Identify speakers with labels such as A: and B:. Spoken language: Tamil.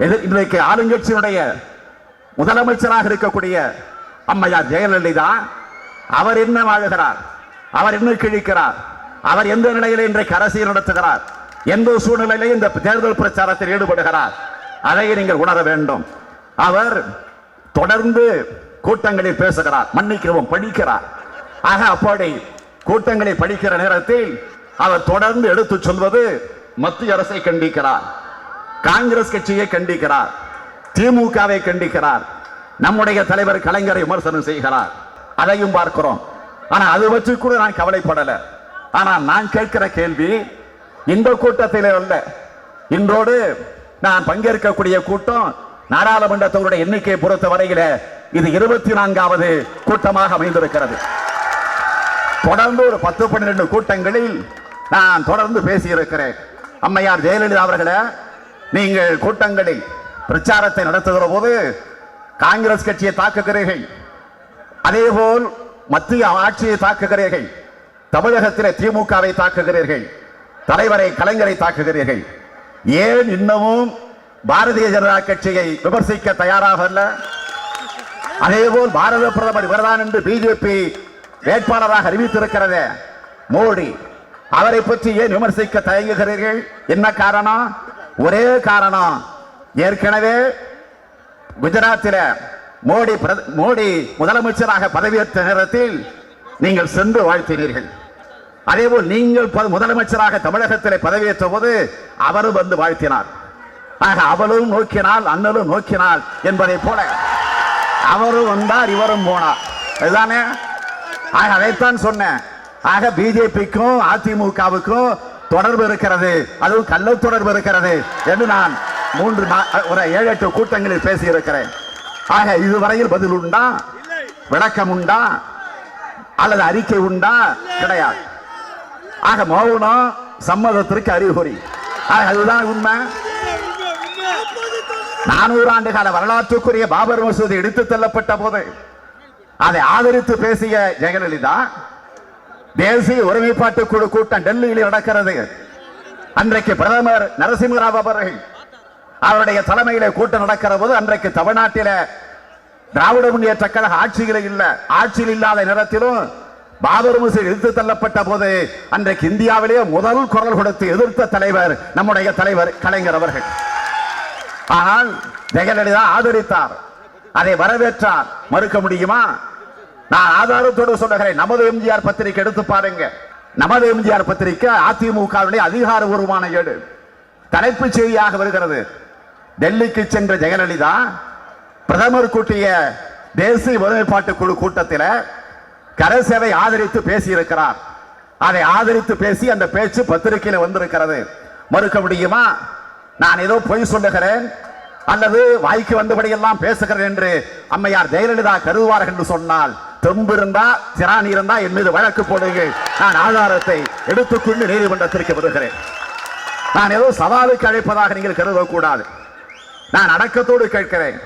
A: இன்றைக்கு ஆளுங்கட்சியினுடைய முதலமைச்சராக இருக்கக்கூடிய அம்மையார் ஜெயலலிதா அவர் என்ன வாழுகிறார்? அவர் என்ன கிழிக்கிறார்? அவர் எந்த நிலையில இன்றைக்கு அரசியல் நடத்துகிறார்? எந்த சூழ்நிலையிலே இந்த தேர்தல் பிரச்சாரத்தில் ஈடுபடுகிறார்? அதை நீங்கள் உணர வேண்டும். அவர் தொடர்ந்து கூட்டங்களில் பேசுகிறார் மன்னிக்கவும் படிக்கிறார். ஆக அப்படி கூட்டங்களை படிக்கிற நேரத்தில் அவர் தொடர்ந்து எடுத்து சொல்வது மத்திய அரசை கண்டிக்கிறார். காங்கிரஸ் கட்சியை கண்டிக்கிறார் திமுகவை கண்டிக்கிறார் நம்முடைய தலைவர் கலைஞரை விமர்சனம் செய்கிறார். அதையும் பார்க்கிறோம். ஆனா அது வச்சு கூட நான் கவலைப்படல. ஆனா நான் கேட்கிற கேள்வி இந்த கூட்டத்தில் அல்ல. இன்றோடு நான் பங்கேற்கக்கூடிய கூட்டம் நாடாளுமன்றத்தவருடைய எண்ணிக்கையை பொறுத்த வரையில இது இருபத்தி நான்காவது கூட்டமாக அமைந்திருக்கிறது. தொடர்ந்து ஒரு பத்து பன்னிரண்டு கூட்டங்களில் நான் தொடர்ந்து பேசியிருக்கிறேன். அம்மையார் ஜெயலலிதா அவர்களை நீங்கள் கூட்டங்களில் பிரச்சாரத்தை நடத்துகிற போது காங்கிரஸ் கட்சியை தாக்குகிறீர்கள். அதேபோல் மத்திய ஆட்சியை தாக்குகிறீர்கள். தமிழகத்தில் திமுகவை தாக்குகிறீர்கள். தலைவரை கலைஞரை தாக்குகிறீர்கள். ஏன் இன்னமும் பாரதிய ஜனதா கட்சியை விமர்சிக்க தயாராக அல்ல? அதேபோல் பாரத பிரதமர் இவர்தான் என்று பிஜேபி வேட்பாளராக அறிவித்திருக்கிறது. மோடி அவரை பற்றி ஏன் விமர்சிக்க தயங்குகிறீர்கள்? என்ன காரணம்? ஒரே காரணம். ஏற்கனவே குஜராத்தில் மோடி பிரத- மோடி முதலமைச்சராக பதவியேற்ற நேரத்தில் நீங்கள் சென்று வாழ்த்தினீர்கள். அதேபோல் நீங்கள் முதலமைச்சராக தமிழகத்தில் பதவியேற்ற போது அவரும் வந்து வாழ்த்தினார். ஆக அவளும் நோக்கினாள் அண்ணலும் நோக்கினாள் என்பதை போல அவரும் வந்தார் இவரும் போனார். அதுதானே? ஆக அதைத்தான் சொன்னேன். ஆக பிஜேபிக்கும் அதிமுகவுக்கும் தொடர்பு இருக்கிறது. அதுவும் கள்ள தொடர்பு இருக்கிறது என்று நான் மூன்று ஒரு ஏழு எட்டு கூட்டங்களில் பேசியிருக்கிறேன். ஆக இதுவரையில் பதில் உண்டா? விளக்கம் உண்டா? அல்லது அறிக்கை உண்டா? கிடையாது. ஆக மௌனம் சம்மதத்திற்கு அறிகுறி. ஆக அதுதான் உண்மை. நானூறு ஆண்டு கால வரலாற்றுக்குரிய பாபர் மசூதி எடுத்து தள்ளப்பட்ட போது அதை ஆதரித்து பேசிய ஜெயலலிதா தேசிய ஒருமைப்பாட்டு குழு கூட்டம் டெல்லியில் நடக்கிறது. அன்றைக்கு பிரதமர் நரசிம்மராவ் அவர்கள் அவருடைய தலைமையில கூட்டம் நடக்கிற போது அன்றைக்கு தமிழ்நாட்டில திராவிட முன்னேற்ற கழக ஆட்சியில் இல்ல ஆட்சியில் இல்லாத நேரத்திலும் பாபர் மசூதி எடுத்து தள்ளப்பட்ட போது அன்றைக்கு இந்தியாவிலேயே முதல் குரல் கொடுத்து எதிர்த்த தலைவர் நம்முடைய தலைவர் கலைஞர் அவர்கள். ஆனால் ஜெயலலிதா ஆதரித்தார் அதை வரவேற்றார். மறுக்க முடியுமா? நான் ஆதாரத்தோடு சொல்லுகிறேன். நமது எம்ஜிஆர் பத்திரிகை எடுத்து பாருங்க. நமது எம்ஜிஆர் பத்திரிகை அதிமுகவினுடைய அதிகாரபூர்வமான ஏடு. தலைப்புச் செய்தியாக வருகிறது. டெல்லிக்கு சென்ற ஜெயலலிதா பிரதமர் கூட்டிய தேசிய ஒருமைப்பாட்டு குழு கூட்டத்தில் கரசேவை ஆதரித்து பேசியிருக்கிறார். அதை ஆதரித்து பேசி அந்த பேச்சு பத்திரிகையில் வந்திருக்கிறது. மறுக்க முடியுமா? நான் ஏதோ பொய் சொல்லுகிறேன். அல்லது வாய்க்கு வந்தபடியெல்லாம் பேசுகிறேன் என்று அம்மையார் ஜெயலலிதா கருதுவார்கள் என்று சொன்னால் தெம்பு இருந்தா திராணி இருந்தா என் மீது வழக்கு போடுங்கள். நான் ஆதாரத்தை எடுத்துக்கொண்டு நீதிமன்றத்திற்கு வருகிறேன் நான் ஏதோ சவாலுக்கு அழைப்பதாக நீங்கள் கருதக்கூடாது. நான் அடக்கத்தோடு கேட்கிறேன்.